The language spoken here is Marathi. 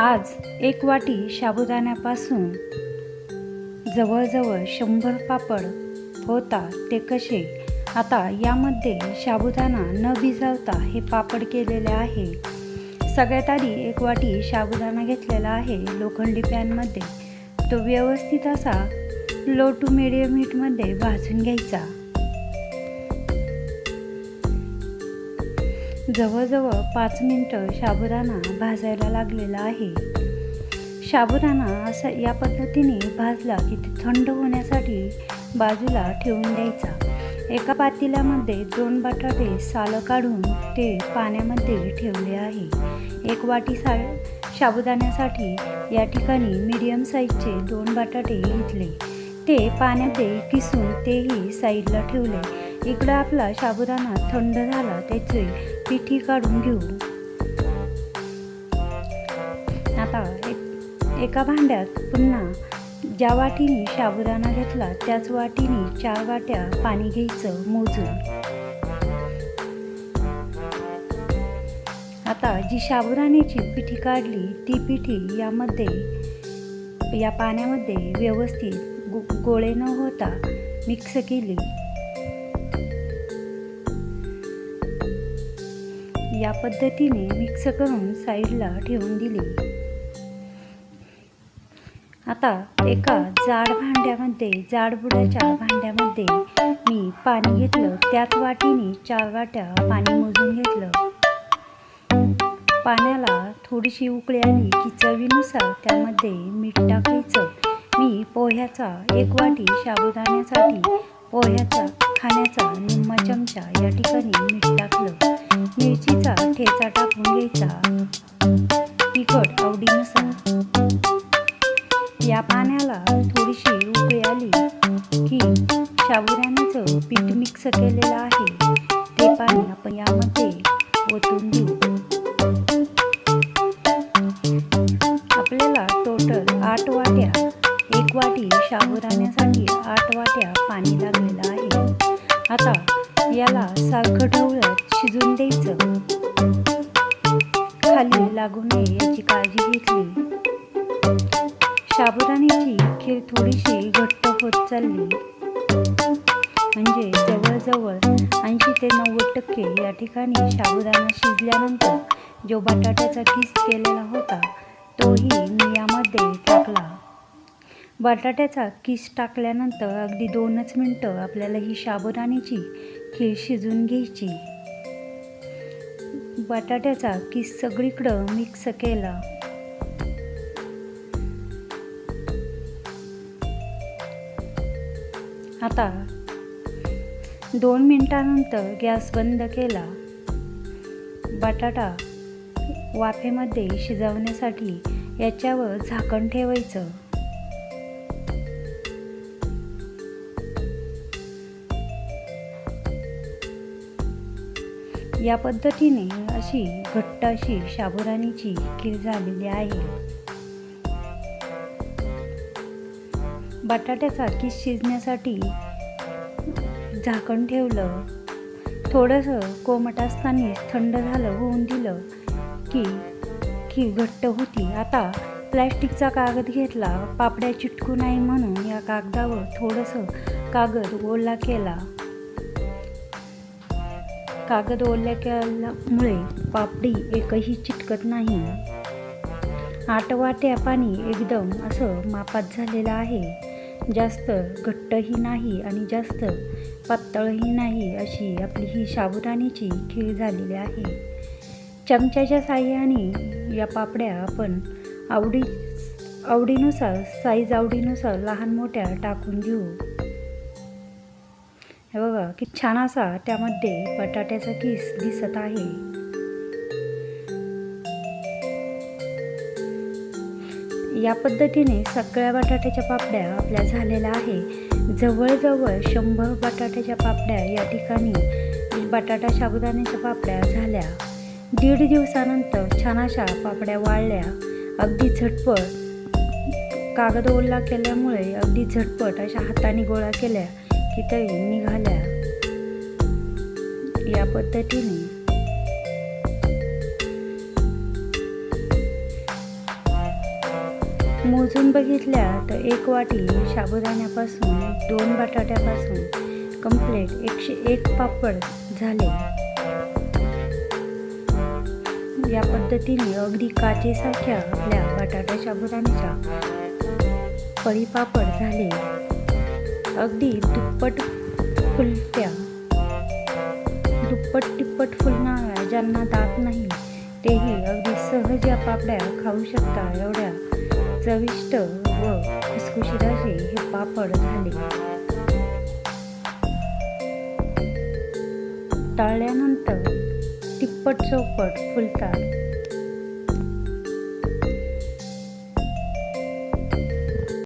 आज एक वाटी साबुदाण्यापासून जवळजवळ शंभर पापड होता ते कसे? आता यामध्ये साबुदाणा न भिजवता हे पापड केलेले आहे. सगळ्यात आधी एक वाटी साबुदाणा घेतलेला आहे लोखंडी पॅनमध्ये. तो व्यवस्थित असा लो टू मिडियम हीटमध्ये भाजून घ्यायचा. जवळजवळ पाच मिनटं साबुदाणा भाजायला लागलेला आहे. साबुदाणा असा या पद्धतीने भाजला की ते थंड होण्यासाठी बाजूला ठेवून द्यायचा. एका पातेल्यामध्ये दोन बटाटे सालं काढून ते पाण्यामध्ये ठेवले आहे. एक वाटी सा साबुदाण्यासाठी या ठिकाणी मीडियम साईजचे दोन बटाटे घेतले. ते पाण्यात किसून तेही साईडला ठेवले. इकडं आपला साबुदाणा थंड झाला त्याचे पिठी काढून घेऊ. आता एक एका भांड्यात पुन्हा ज्या वाटीने साबुदाणा घेतला त्याच वाटीने चार वाट्या पाणी घ्यायचं मोजून. आता जी साबुदाण्याची पिठी काढली ती पिठी यामध्ये या पाण्यामध्ये व्यवस्थित गो गोळे न होता मिक्स केली. या पद्धतीने मिक्स करून साईडला ठेवून दिली. आता एका जाड भांड्यामध्ये जाडबुडाच्या भांड्यामध्ये मी पाणी घेतलं. त्याच वाटीने चार वाट्या पाणी मोजून घेतलं. पाण्याला थोडीशी उकळी आली की चवीनुसार त्यामध्ये मीठ टाकायचं. मी पोह्याचा एक वाटी साबुदाण्यासाठी पोह्याचा खाण्याचा निम्मा चमचा या ठिकाणी मीठ टाकलं. मिरचीचा ठेचा टाकून घ्यायचा. तिखट आवडीनुसार. या पाण्याला थोडीशी उकळी आली की साबुदाण्याचं पीठ मिक्स केलेलं आहे. ते पाणी आपण यामध्ये ओतून देऊ वाट्या गेला आहे. आता याला सारखं ढवळत शिजून द्यायचं. खाली लागू नये याची काळजी घेतली. साबुदाण्याची खीर थोडीशी घट्ट होत चालली. म्हणजे जवळजवळ ऐंशी ते नव्वद टक्के या ठिकाणी साबुदाणा शिजल्यानंतर जो बटाट्याचा किस केलेला होता तोही मी यामध्ये टाकला. बटाट्याचा किस टाकल्यानंतर अगदी दोनच मिनटं आपल्याला ही शाबुदाण्याची खीर शिजून घ्यायची. बटाट्याचा किस सगळीकडं मिक्स केला. आता दोन मिनटानंतर गॅस बंद केला. बटाटा वाफेमध्ये शिजवण्यासाठी याच्यावर झाकण ठेवायचं. या पद्धतीने अशी घट्ट अशी शाबुराणीची खीर झालेली आहे. बटाट्याचा किस शिजण्यासाठी झाकण ठेवलं. थोडंसं कोमट असताना थंड झालं होऊन दिलं की खीर घट्ट होती. आता प्लॅस्टिकचा कागद घेतला. पापड्या चिटकू नाही म्हणून या कागदावर थोडंसं कागद ओला केला. कागद ओल्या केल्यामुळे पापडी एकही चिटकत नाही. आठ वाट्या पाणी एकदम असं मापात झालेलं आहे. जास्त घट्टही नाही आणि जास्त पातळही नाही अशी आपली ही साबुदाण्याची खीर झालेली आहे. चमच्याच्या साह्याने या पापड्या आपण आवडी आवडीनुसार साईज आवडीनुसार लहान मोठ्या टाकून घेऊ. हे बघा की छान असा त्यामध्ये बटाट्याचा किस दिसत आहे. या पद्धतीने सगळ्या बटाट्याच्या पापड्या आपल्या झालेल्या आहे. जवळजवळ शंभर बटाट्याच्या पापड्या या ठिकाणी बटाटा साबुदाण्याच्या पापड्या झाल्या. दीड दिवसानंतर छान अशा पापड्या वाळल्या. अगदी झटपट कागद ओला केल्यामुळे अगदी झटपट अशा हाताने गोळा केल्या. तिथं निघाल्या. या पद्धतीने. मोजून बघितल्या तर एक वाटी साबुदाण्यापासून दोन बटाट्यापासून कंप्लीट एकशे एक पापड झाले. या पद्धतीने अगदी काचेसारख्या आपल्या बटाटा साबुदाण्याच्या पळीपापड झाले. अगदी दुप्पट फुलत्या दुप्पट तिप्पट फुलणाऱ्या ज्यांना दात नाही तेही अगदी सहज या पापड्या खाऊ शकता एवढ्या चविष्ट व खुसखुशीत असे हे पापड झाले. तळल्यानंतर तिप्पट चौपट फुलतात.